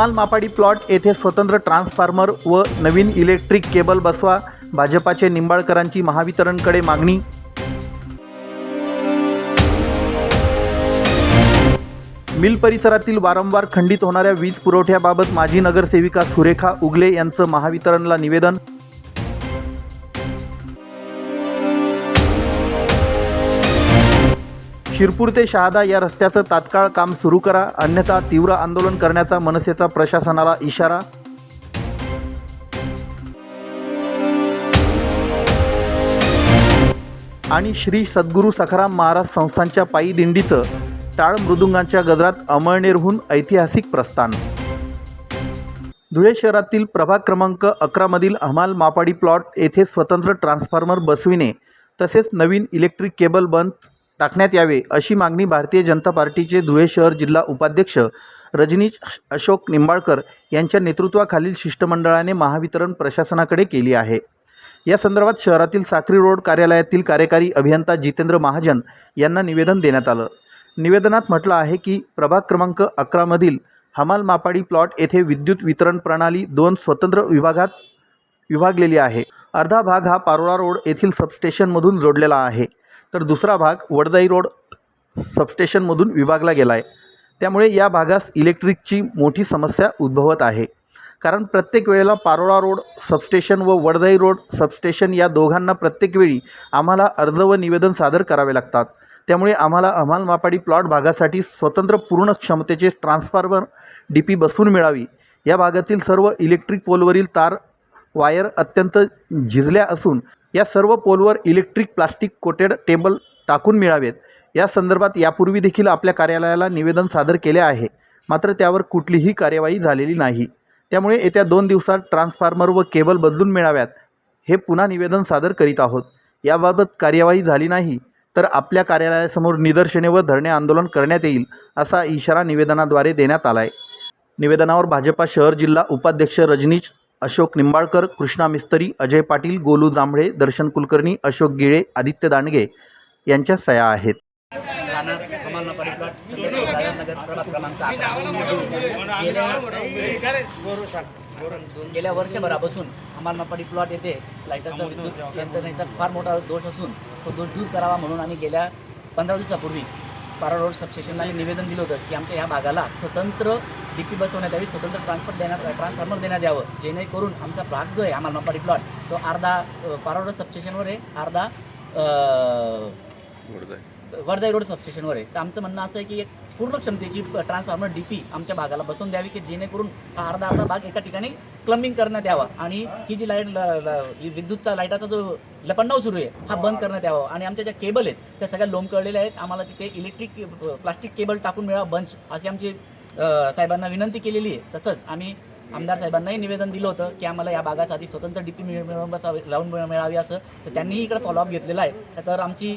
कमाल मापाडी प्लॉट येथे स्वतंत्र ट्रान्सफॉर्मर व नवीन इलेक्ट्रिक केबल बसवा भाजपाचे निंबाळकरांची महावितरणकडे मागणी. मिल परिसरातील वारंवार खंडित होणाऱ्या वीज पुरवठ्याबाबत माजी नगरसेविका सुरेखा उगले यांचं महावितरणला निवेदन. शिरपूर ते शहादा या रस्त्याचं तात्काळ काम सुरू करा अन्यथा तीव्र आंदोलन करण्याचा मनसेचा प्रशासनाला इशारा. आणि श्री सद्गुरू सखाराम महाराज संस्थांच्या पायी दिंडीचं टाळ मृदुंगांच्या गजरात अमळनेरहून ऐतिहासिक प्रस्थान. धुळे शहरातील प्रभाग क्रमांक अकरामधील हमाल मापाडी प्लॉट येथे स्वतंत्र ट्रान्सफॉर्मर बसविणे तसेच नवीन इलेक्ट्रिक केबल बंद टाकण्यात यावे अशी मागणी भारतीय जनता पार्टीचे धुळे शहर जिल्हा उपाध्यक्ष रजनीश अशोक निंबाळकर यांच्या नेतृत्वाखालील शिष्टमंडळाने महावितरण प्रशासनाकडे केली आहे. या संदर्भात शहरातील साक्री रोड कार्यालयातील कार्यकारी अभियंता जितेंद्र महाजन यांना निवेदन देण्यात आलं. निवेदनात म्हटलं आहे की प्रभाग क्रमांक अकरामधील हमाल मापाडी प्लॉट येथे विद्युत वितरण प्रणाली दोन स्वतंत्र विभागात विभागलेली आहे. अर्धा भाग हा पारोळा रोड येथील सबस्टेशनमधून जोडलेला आहे. तर दुसरा भाग वडजाई रोड सबस्टेशनमधून विभागला गेला आहे त्यामुळे या भागास इलेक्ट्रिकची मोठी समस्या उद्भवत आहे. कारण प्रत्येक वेळेला पारोळा रोड सबस्टेशन व वडजाई रोड सबस्टेशन या दोघांना प्रत्येक वेळी आम्हाला अर्ज व निवेदन सादर करावे लागतात. त्यामुळे आम्हाला अमाल मापाडी प्लॉट भागासाठी स्वतंत्र पूर्ण क्षमतेचे ट्रान्सफॉर्मर डी पी बसवून मिळावी. या भागातील सर्व इलेक्ट्रिक पोलवरील तार वायर अत्यंत झिजल्या असून या सर्व पोलवर इलेक्ट्रिक प्लास्टिक कोटेड टेबल टाकून मिळावेत. या संदर्भात यापूर्वी देखील आपल्या कार्यालयाला निवेदन सादर केले आहे. मात्र त्यावर कुठलीही कार्यवाही झालेली नाही. त्यामुळे येत्या दोन दिवसात ट्रान्सफॉर्मर व केबल बदलून मिळाव्यात हे पुन्हा निवेदन सादर करीत आहोत. याबाबत कार्यवाही झाली नाही तर आपल्या कार्यालयासमोर निदर्शने व धरणे आंदोलन करण्यात येईल असा इशारा निवेदनाद्वारे देण्यात आला आहे निवेदनावर भाजपा शहर जिल्हा उपाध्यक्ष रजनीश अशोक निंबाळकर कृष्णा मिस्तरी अजय पाटील गोलू जांभळे दर्शन कुलकर्णी अशोक गिळे आदित्य दांडगे यांच्या सह्या आहेत. गेल्या वर्षभरापासून कमालनापाडी प्लॉट येथे लाईटाचा विद्युत यंत्रणेचा फार मोठा दोष असून तो दोष दूर करावा म्हणून आम्ही गेल्या पंधरा दिवसापूर्वी पारा रोड सबस्टेशनला आम्ही निवेदन दिलं होतं की आमच्या ह्या भागाला स्वतंत्र डी पी बसवण्यात यावी स्वतंत्र ट्रान्सफर देण्यात ट्रान्सफॉर्मर देण्यात यावं. जेणेकरून आमचा भाग जो आहे आम्हाला मापाडी प्लॉट तो अर्धा पारा रोड सबस्टेशनवर आहे अर्धा वर्धा रोड सबस्टेशनवर आहे. तर आमचं म्हणणं असं आहे की एक पूर्ण क्षमतेची ट्रान्सफॉर्मर डी पी आमच्या भागाला बसवून द्यावी की जेणेकरून हा अर्धा अर्धा भाग एका ठिकाणी क्लम्बिंग करण्यात यावा. आणि ही जी लाइट विद्युतचा लाईटाचा जो लपंडाव सुरू आहे हा बंद करण्यात यावा. आणि आमच्या ज्या केबल आहेत त्या सगळ्या लोंबकळलेल्या आहेत. आम्हाला तिथे इलेक्ट्रिक प्लास्टिक केबल टाकून मिळावा बंच अशी आमची साहेबांना विनंती केलेली आहे. तसंच आम्ही आमदार साहेबांनाही निवेदन दिलं होतं की आम्हाला या भागासाठी स्वतंत्र डीपी मिळवून बसावी लावून मिळ- मिळावी असं. तर त्यांनीही इकडे फॉलोअप घेतलेला आहे. तर आमची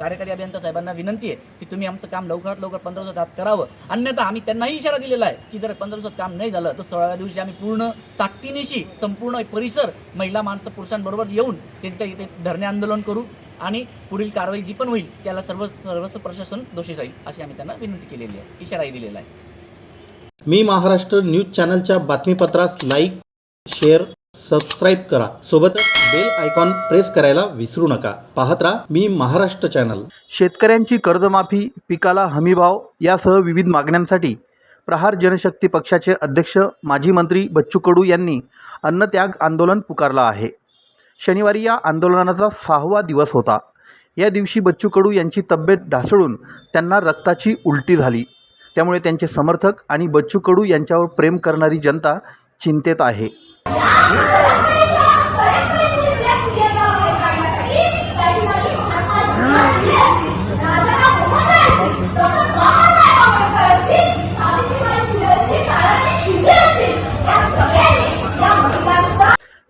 कार्यकारी अभियंता साहेबांना विनंती आहे की तुम्ही आमचं काम लवकरात लवकर पंधरा दिवसात आत करावं. अन्यथा आम्ही त्यांनाही इशारा दिलेला आहे की जर पंधरा दिवसात काम नाही झालं तर सोळाव्या दिवशी आम्ही पूर्ण ताकदीनिशी संपूर्ण परिसर महिला माणसं पुरुषांबरोबर येऊन त्यांच्या इथे धरणे आंदोलन करू आणि पुढील कारवाई जी पण होईल त्याला सर्व सर्वस्व प्रशासन दोषी जाईल अशी आम्ही त्यांना विनंती केलेली आहे. इशाराही दिलेला आहे. मी महाराष्ट्र न्यूज चॅनलच्या बातमीपत्रास लाईक शेअर सबस्क्राईब करा. सोबतच बेल आयकॉन प्रेस करायला विसरू नका. पाहत राहा मी महाराष्ट्र चॅनल. शेतकऱ्यांची कर्जमाफी पिकाला हमीभाव यासह विविध मागण्यांसाठी प्रहार जनशक्ती पक्षाचे अध्यक्ष माजी मंत्री बच्चू कडू यांनी अन्नत्याग आंदोलन पुकारलं आहे. शनिवारी या आंदोलनाचा सहावा दिवस होता. या दिवशी बच्चू कडू यांची तब्येत ढासळून त्यांना रक्ताची उलटी झाली. त्यामुळे त्यांचे समर्थक आणि बच्चू कडू यांच्यावर प्रेम करणारी जनता चिंतेत आहे.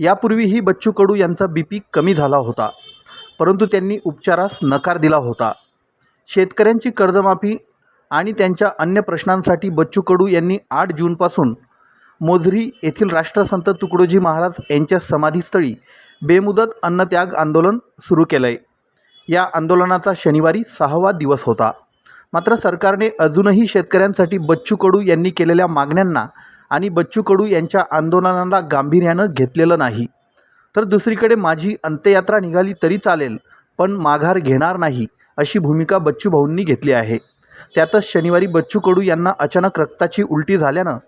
यापूर्वीही बच्चू कडू यांचा बीपी कमी झाला होता परंतु त्यांनी उपचारास नकार दिला होता. शेतकऱ्यांची कर्जमाफी आणि त्यांच्या अन्य प्रश्नांसाठी बच्चू कडू यांनी आठ जूनपासून मोझरी येथील राष्ट्रसंत तुकडोजी महाराज यांच्या समाधीस्थळी बेमुदत अन्नत्याग आंदोलन सुरू केलं आहे या आंदोलनाचा शनिवारी सहावा दिवस होता. मात्र सरकारने अजूनही शेतकऱ्यांसाठी बच्चू कडू यांनी केलेल्या मागण्यांना आणि बच्चू कडू यांच्या आंदोलनाला गांभीर्यानं घेतलेलं नाही. तर दुसरीकडे माझी अंत्ययात्रा निघाली तरी चालेल पण माघार घेणार नाही अशी भूमिका बच्चू भाऊंनी घेतली आहे. त्यातच शनिवारी बच्चू कडू यांना अचानक रक्ताची उलटी झाल्यानं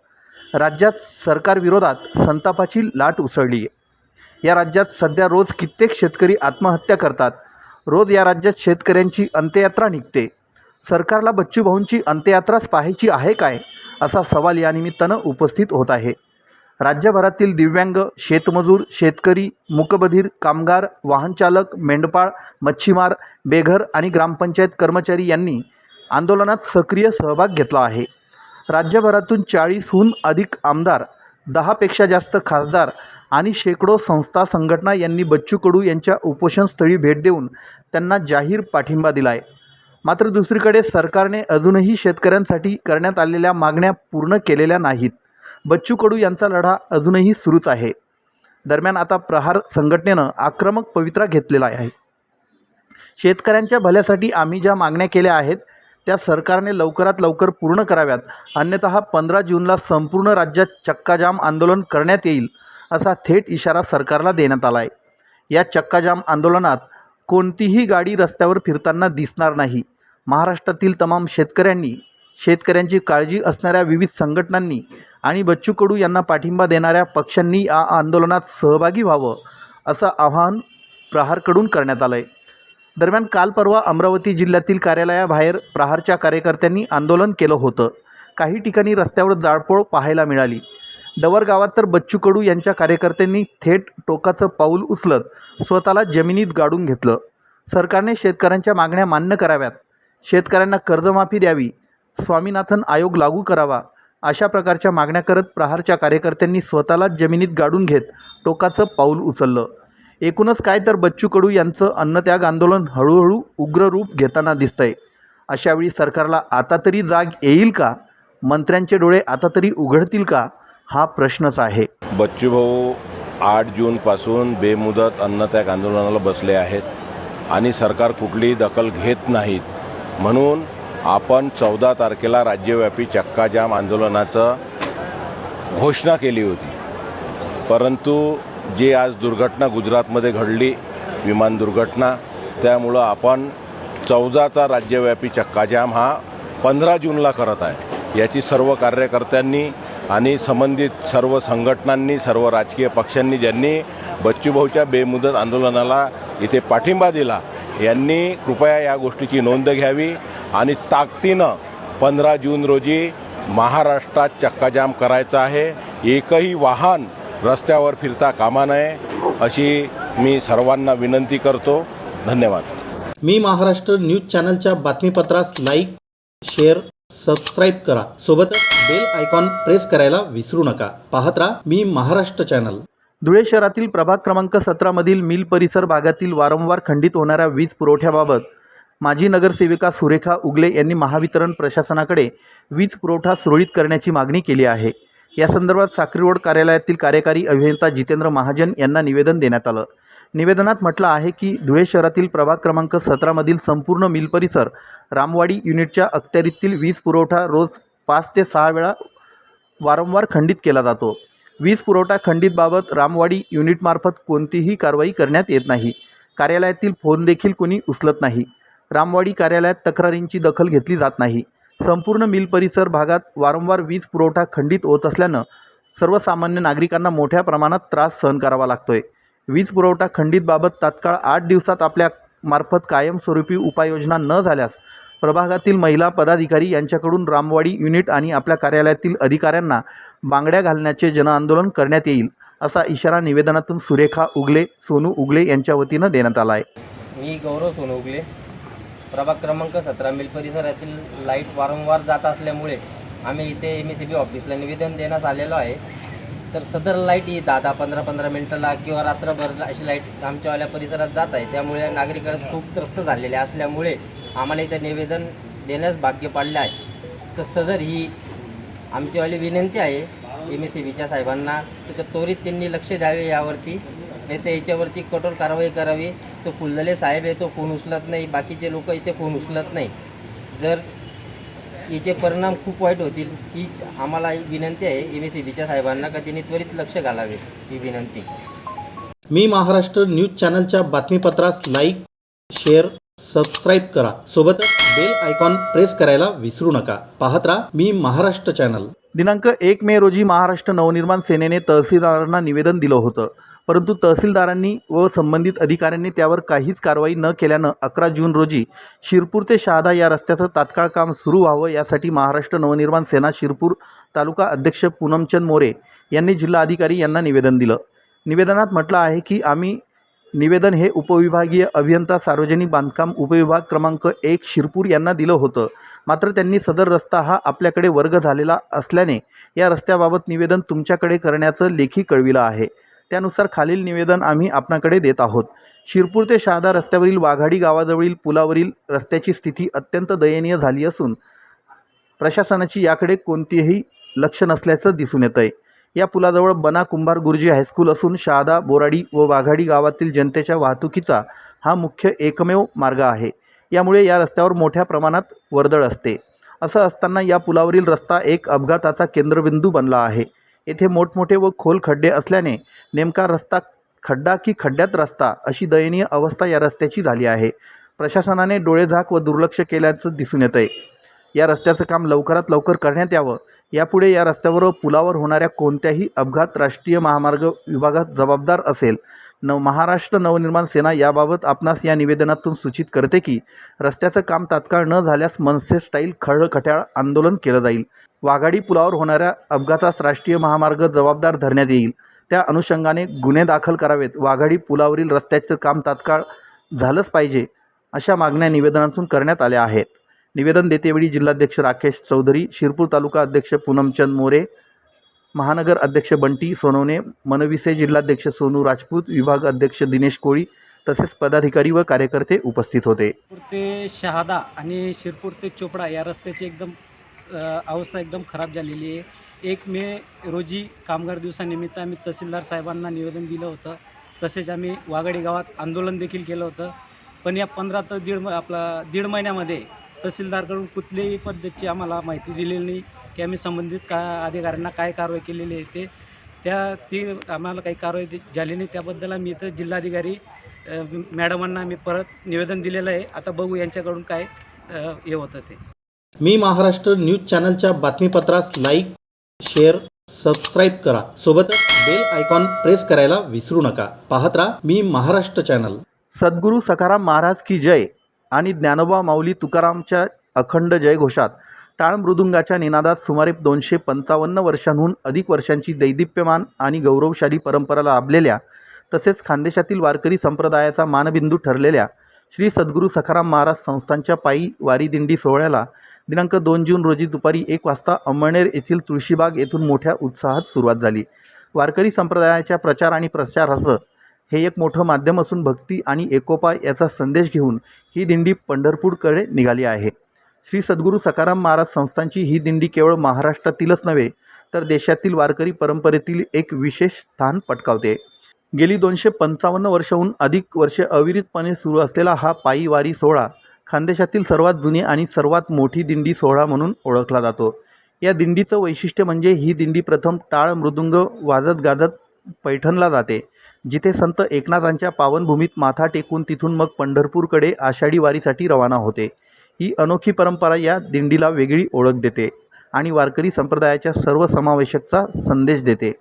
राज्यात सरकारविरोधात संतापाची लाट उसळली. आहे या राज्यात सध्या रोज कित्येक शेतकरी आत्महत्या करतात. रोज या राज्यात शेतकऱ्यांची अंत्ययात्रा निघते. सरकारला बच्चू भाऊंची अंत्ययात्राच पाहायची आहे काय? असा सवाल या निमित्तानं उपस्थित होत आहे. राज्यभरातील दिव्यांग शेतमजूर शेतकरी मुकबधीर कामगार वाहनचालक मेंढपाळ मच्छीमार बेघर आणि ग्रामपंचायत कर्मचारी यांनी आंदोलनात सक्रिय सहभाग घेतला आहे. राज्यभरातून चाळीसहून अधिक आमदार दहापेक्षा जास्त खासदार आणि शेकडो संस्था संघटना यांनी बच्चू कडू यांच्या उपोषणस्थळी भेट देऊन त्यांना जाहीर पाठिंबा दिला आहे मात्र दुसरीकडे सरकारने अजूनही शेतकऱ्यांसाठी करण्यात आलेल्या मागण्या पूर्ण केलेल्या नाहीत. बच्चू कडू यांचा लढा अजूनही सुरूच आहे. दरम्यान आता प्रहार संघटनेनं आक्रमक पवित्रा घेतलेला आहे. शेतकऱ्यांच्या भल्यासाठी आम्ही ज्या मागण्या केल्या आहेत त्या सरकारने लवकरात लवकर पूर्ण कराव्यात. अन्यतः पंधरा जूनला संपूर्ण राज्यात चक्काजाम आंदोलन करण्यात येईल असा थेट इशारा सरकारला देण्यात आला आहे या चक्काजाम आंदोलनात कोणतीही गाडी रस्त्यावर फिरताना दिसणार नाही. महाराष्ट्रातील तमाम शेतकऱ्यांनी शेतकऱ्यांची काळजी असणाऱ्या विविध संघटनांनी आणि बच्चू कडू यांना पाठिंबा देणाऱ्या पक्षांनी या आंदोलनात सहभागी व्हावं असं आवाहन प्रहारकडून करण्यात आलं आहे दरम्यान काल परवा अमरावती जिल्ह्यातील कार्यालयाबाहेर प्रहारच्या कार्यकर्त्यांनी आंदोलन केलं होतं. काही ठिकाणी रस्त्यावर जाळपोळ पाहायला मिळाली. डवर गावात तर बच्चू कडू यांच्या कार्यकर्त्यांनी थेट टोकाचं पाऊल उचलत स्वतःला जमिनीत गाडून घेतलं. सरकारने शेतकऱ्यांच्या मागण्या मान्य कराव्यात. शेतकऱ्यांना कर्जमाफी द्यावी. स्वामीनाथन आयोग लागू करावा. अशा प्रकारच्या मागण्या करत प्रहारच्या कार्यकर्त्यांनी स्वतःलाच जमिनीत गाडून घेत टोकाचं पाऊल उचललं. एकूणच काय तर बच्चू कडू यांचं अन्नत्याग आंदोलन हळूहळू उग्र रूप घेताना दिसतंय. अशावेळी सरकारला आता तरी जाग येईल का? मंत्र्यांचे डोळे आता तरी उघडतील का? हा प्रश्नच आहे. बच्चूभाऊ आठ जूनपासून बेमुदत अन्नत्याग आंदोलनाला बसले आहेत आणि सरकार कुठलीही दखल घेत नाहीत. म्हणून आपण चौदा तारखेला राज्यव्यापी चक्काजाम आंदोलनाचं घोषणा केली होती. परंतु जी आज दुर्घटना गुजरातमध्ये घडली विमान दुर्घटना त्यामुळं आपण चौदाचा राज्यव्यापी चक्काजाम हा पंधरा जूनला करत आहे. याची सर्व कार्यकर्त्यांनी आणि संबंधित सर्व संघटनांनी सर्व राजकीय पक्षांनी ज्यांनी बच्चूभाऊच्या बेमुदत आंदोलनाला इथे पाठिंबा दिला यांनी कृपया या गोष्टीची नोंद घ्यावी आणि ताकदीनं पंधरा जून रोजी महाराष्ट्रात चक्काजाम करायचा आहे. एकही वाहन रस्त्यावर फिरता कामा नये अशी मी सर्वांना विनंती करतो. धन्यवाद. मी महाराष्ट्र न्यूज चॅनलच्या बातमीपत्रास लाईक शेअर सबस्क्राईब करा. सोबतच बेल आयकॉन प्रेस करायला विसरू नका. पाहत राहा मी महाराष्ट्र चॅनल. धुळे शहरातील प्रभाग क्रमांक सतरामधील मिल परिसर भागातील वारंवार खंडित होणाऱ्या वीज पुरवठ्याबाबत माजी नगरसेविका सुरेखा उगले यांनी महावितरण प्रशासनाकडे वीज पुरवठा सुरळीत करण्याची मागणी केली आहे. या संदर्भात साक्री रोड कार्यालयातील कार्यकारी अभियंता जितेंद्र महाजन यांना निवेदन देण्यात आलं. निवेदनात म्हटलं आहे की धुळे शहरातील प्रभाग क्रमांक सतरामधील संपूर्ण मिल परिसर रामवाडी युनिटच्या अखत्यारीतील वीज पुरवठा रोज पाच ते सहा वेळा वारंवार खंडित केला जातो. वीज पुरवठा खंडितबाबत रामवाडी युनिटमार्फत कोणतीही कारवाई करण्यात येत नाही. कार्यालयातील फोन देखील कोणी उचलत नाही. रामवाडी कार्यालयात तक्रारींची दखल घेतली जात नाही. संपूर्ण मिल परिसर भागात वारंवार वीज पुरवठा खंडित होत असल्यानं सर्वसामान्य नागरिकांना मोठ्या प्रमाणात त्रास सहन करावा लागतो आहे वीज पुरवठा खंडितबाबत तात्काळ आठ दिवसात आपल्या मार्फत कायमस्वरूपी उपाययोजना न झाल्यास प्रभागातील महिला पदाधिकारी यांच्याकडून रामवाडी युनिट आणि आपल्या कार्यालयातील अधिकाऱ्यांना बांगड्या घालण्याचे जनआंदोलन करण्यात येईल असा इशारा निवेदनातून सुरेखा उगले सोनू उगले यांच्या वतीनं देण्यात आला आहे. मी गौरव उगले. प्रभाग क्रमांक सतरा मिल परिसरातील लाइट वारंवार जात असल्यामुळे आम्ही इथे एम एस सी बी ऑफिसला निवेदन देण्यास आलेलो आहे. तर सदर लाइट ही दहा दहा पंधरा पंधरा मिनटाला किंवा रात्रभर अशी लाइट आमच्यावाल्या परिसरात जात आहे. त्यामुळे नागरिक खूप त्रस्त झालेले असल्यामुळे आम्हाला इथं निवेदन देण्यास भाग्य पाडले आहे. तर सदर ही आमचीवाली विनंती आहे एम एस सी बीच्या साहेबांना तर त्वरित त्यांनी लक्ष द्यावे यावरती. नाही तर याच्यावरती कठोर कारवाई करावी. तो फुलदले साहेब आहे तो फोन उचलत नाही. बाकीचे लोक इथे फोन उचलत नाही. जर याचे परिणाम खूप वाईट होतील ही आम्हाला विनंती आहे एम एस सी बीच्या साहेबांना का त्यांनी त्वरित लक्ष घालावे ही विनंती. मी महाराष्ट्र न्यूज चॅनलच्या बातमीपत्रास लाईक शेअर सबस्क्राईब करा. सोबतच बेल आयकॉन प्रेस करायला विसरू नका. पाहत राहा मी महाराष्ट्र चॅनल. दिनांक एक मे रोजी महाराष्ट्र नवनिर्माण सेनेने तहसीलदारांना निवेदन दिलं होतं. परंतु तहसीलदारांनी व संबंधित अधिकाऱ्यांनी त्यावर काहीच कारवाई न केल्यानं अकरा जून रोजी शिरपूर ते शहादा या रस्त्याचं तात्काळ काम सुरू व्हावं यासाठी महाराष्ट्र नवनिर्माण सेना शिरपूर तालुका अध्यक्ष पूनमचंद मोरे यांनी जिल्हाधिकारी यांना निवेदन दिलं. निवेदनात म्हटलं आहे की आम्ही निवेदन हे उपविभागीय अभियंता सार्वजनिक बांधकाम उपविभाग क्रमांक एक शिरपूर यांना दिलं होतं. मात्र त्यांनी सदर रस्ता हा आपल्याकडे वर्ग झालेला असल्याने या रस्त्याबाबत निवेदन तुमच्याकडे करण्याचं लेखी कळविलं आहे. त्यानुसार खालील निवेदन आम्ही आपणाकडे देत आहोत. शिरपूर ते शहादा रस्त्यावरील वाघाडी गावाजवळील पुलावरील रस्त्याची स्थिती अत्यंत दयनीय झाली असून प्रशासनाची याकडे कोणतीही लक्ष नसल्याचं दिसून येतं आहे या पुलाजवळ बना कुंभार गुरुजी हायस्कूल असून शहादा बोराडी व वाघाडी गावातील जनतेच्या वाहतुकीचा हा मुख्य एकमेव मार्ग आहे. यामुळे या रस्त्यावर मोठ्या प्रमाणात वर्दळ असते. असं असताना या पुलावरील रस्ता एक अपघाताचा केंद्रबिंदू बनला आहे. येथे मोठमोठे व खोल खड्डे असल्याने नेमका रस्ता खड्डा की खड्ड्यात रस्ता अशी दयनीय अवस्था या रस्त्याची झाली आहे. प्रशासनाने डोळेझाक व दुर्लक्ष केल्याचं दिसून येतं आहे या रस्त्याचं काम लवकरात लवकर करण्यात यावं. यापुढे या रस्त्यावर व पुलावर होणाऱ्या कोणत्याही अपघात राष्ट्रीय महामार्ग विभागात जबाबदार असेल. नव महाराष्ट्र नवनिर्माण सेना याबाबत आपणास या निवेदनातून सूचित करते की रस्त्याचं काम तात्काळ न झाल्यास मनसे स्टाईल खळखट्याळ आंदोलन केलं जाईल. वाघाडी पुलावर होणाऱ्या अपघातास राष्ट्रीय महामार्ग जबाबदार धरण्यात येईल. त्या अनुषंगाने गुन्हे दाखल करावेत. वाघाडी पुलावरील रस्त्याचं काम तात्काळ झालंच पाहिजे अशा मागण्या निवेदनातून करण्यात आल्या आहेत. निवेदन देतेवेळी जिल्हाध्यक्ष राकेश चौधरी शिरपूर तालुका अध्यक्ष पूनमचंद मोरे महानगर अध्यक्ष बंटी सोनवणे मनविसे जिल्हाध्यक्ष सोनू राजपूत विभाग अध्यक्ष दिनेश कोळी तसेच पदाधिकारी व कार्यकर्ते उपस्थित होते. ते शहादा आणि शिरपूर ते चोपडा या रस्त्याची एकदम अवस्था एकदम खराब झालेली आहे. एक मे रोजी कामगार दिवसानिमित्त आम्ही तहसीलदार साहेबांना निवेदन दिलं होतं. तसेच आम्ही वाघाडी गावात आंदोलन देखील केलं होतं. पण या पंधरा तर दीड म- आपला दीड महिन्यामध्ये तहसीलदारकडून कुठल्याही पद्धतीची आम्हाला माहिती दिलेली नाही. की आम्ही संबंधित का अधिकाऱ्यांना काय कारवाई केलेली आहे ते त्या ती आम्हाला काही कारवाई झाली नाही. त्याबद्दल आम्ही इथं जिल्हाधिकारी मॅडमांना आम्ही परत निवेदन दिलेलं आहे. आता बघू यांच्याकडून काय हे होतं ते. मी महाराष्ट्र न्यूज चॅनलच्या बातमीपत्रास लाईक शेअर सबस्क्राईब करा. सोबतच बेल आयकॉन प्रेस करायला विसरू नका. पाहत राहा मी महाराष्ट्र चॅनल. सद्गुरू सखाराम महाराज की जय आणि ज्ञानोबा माऊली तुकारामच्या अखंड जयघोषात टाळ मृदुंगाच्या निनादात सुमारे दोनशे पंचावन्न वर्षांहून अधिक वर्षांची दैदिप्यमान आणि गौरवशाली परंपरा लाभलेल्या तसेच खानदेशातील वारकरी संप्रदायाचा मानबिंदू ठरलेल्या श्री सद्गुरू सखाराम महाराज संस्थांच्या पायी वारी दिंडी सोहळ्याला दिनांक दोन जून रोजी दुपारी एक वाजता अंमळनेर येथील तुळशीबाग येथून मोठ्या उत्साहात सुरुवात झाली. वारकरी संप्रदायाच्या प्रचार आणि प्रचाराचं हे एक मोठं माध्यम असून भक्ती आणि एकोपा याचा संदेश घेऊन ही दिंडी पंढरपूरकडे निघाली आहे. श्री सद्गुरू सकाराम महाराज संस्थांची ही दिंडी केवळ महाराष्ट्रातीलच नव्हे तर देशातील वारकरी परंपरेतील एक विशेष स्थान पटकावते. गेली दोनशे पंचावन्न वर्षाहून अधिक वर्षे अविरतपणे सुरू असलेला हा पायी वारी सोहळा खानदेशातील सर्वात जुनी आणि सर्वात मोठी दिंडी सोहळा म्हणून ओळखला जातो. या दिंडीचं वैशिष्ट्य म्हणजे ही दिंडी प्रथम टाळ मृदुंग वाजत गाजत पैठणला जाते जिथे संत एकनाथांच्या पावनभूमीत माथा टेकून तिथून मग पंढरपूरकडे आषाढी वारीसाठी रवाना होते. ही अनोखी परंपरा या दिंडीला वेगळी ओळख देते आणि वारकरी संप्रदायाच्या सर्व समावेशकचा संदेश देते.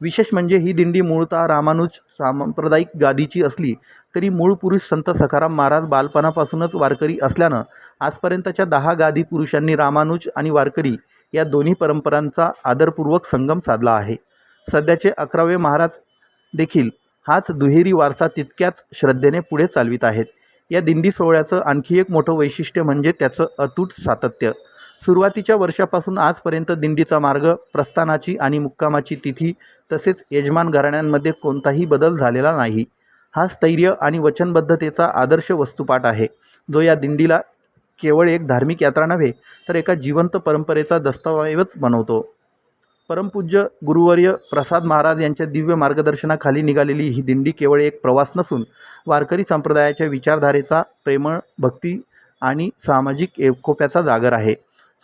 विशेष म्हणजे ही दिंडी मूळतः रामानुज सांप्रदायिक गादीची असली तरी मूळ पुरुष संत सखाराम महाराज बालपणापासूनच वारकरी असल्यानं आजपर्यंतच्या दहा गादी पुरुषांनी रामानुज आणि वारकरी या दोन्ही परंपरांचा आदरपूर्वक संगम साधला आहे. सध्याचे अकरावे महाराज देखील हाच दुहेरी वारसा तितक्याच श्रद्धेने पुढे चालवित आहेत. या दिंडी सोहळ्याचं आणखी एक मोठं वैशिष्ट्य म्हणजे त्याचं अतूट सातत्य. सुरुवातीच्या वर्षापासून आजपर्यंत दिंडीचा मार्ग प्रस्थानाची आणि मुक्कामाची तिथी तसेच यजमान घराण्यांमध्ये कोणताही बदल झालेला नाही. हा स्थैर्य आणि वचनबद्धतेचा आदर्श वस्तुपाठ आहे जो या दिंडीला केवळ एक धार्मिक यात्रा नव्हे तर एका जिवंत परंपरेचा दस्तऐवज बनवतो. परमपूज्य गुरुवर्य प्रसाद महाराज यांच्या दिव्य मार्गदर्शनाखाली निघालेली ही दिंडी केवळ एक प्रवास नसून वारकरी संप्रदायाच्या विचारधारेचा प्रेमळ भक्ती आणि सामाजिक एकोप्याचा जागर आहे.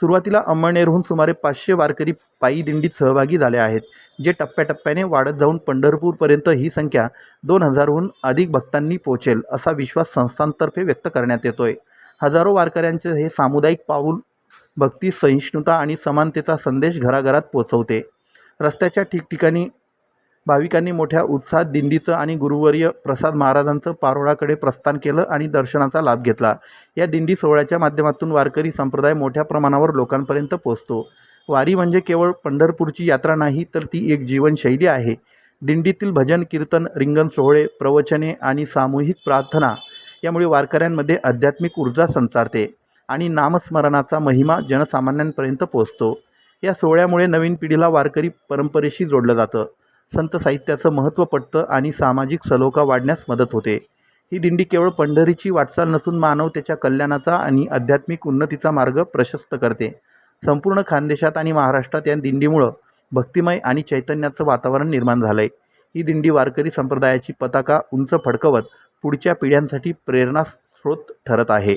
सुरुवातीला अंमळनेरहून सुमारे पाचशे वारकरी पायी दिंडीत सहभागी झाले आहेत जे टप्प्याटप्प्याने वाढत जाऊन पंढरपूरपर्यंत ही संख्या दोन हजारहून अधिक भक्तांनी पोचेल असा विश्वास संस्थांतर्फे व्यक्त करण्यात येतोय. हजारो वारकऱ्यांचे हे सामुदायिक पाऊल भक्ती सहिष्णुता आणि समानतेचा संदेश घराघरात पोचवते. रस्त्याच्या ठिकठिकाणी भाविकांनी मोठ्या उत्साहात दिंडीचं आणि गुरुवर्य प्रसाद महाराजांचं पारोळाकडे प्रस्थान केलं आणि दर्शनाचा लाभ घेतला. या दिंडी सोहळ्याच्या माध्यमातून वारकरी संप्रदाय मोठ्या प्रमाणावर लोकांपर्यंत पोचतो. वारी म्हणजे केवळ पंढरपूरची यात्रा नाही तर ती एक जीवनशैली आहे. दिंडीतील भजन कीर्तन रिंगण सोहळे प्रवचने आणि सामूहिक प्रार्थना यामुळे वारकऱ्यांमध्ये आध्यात्मिक ऊर्जा संचारते. आणि नामस्मरणाचा महिमा जनसामान्यांपर्यंत पोचतो या सोहळ्यामुळे नवीन पिढीला वारकरी परंपरेशी जोडलं जातं. संत साहित्याचं महत्त्व पटतं आणि सामाजिक सलोखा वाढण्यास मदत होते. ही दिंडी केवळ पंढरीची वाटचाल नसून मानव त्याच्या कल्याणाचा आणि आध्यात्मिक उन्नतीचा मार्ग प्रशस्त करते. संपूर्ण खानदेशात आणि महाराष्ट्रात या दिंडीमुळं भक्तिमय आणि चैतन्याचं वातावरण निर्माण झालं आहे ही दिंडी वारकरी संप्रदायाची पताका उंच फडकवत पुढच्या पिढ्यांसाठी प्रेरणास्रोत ठरत आहे.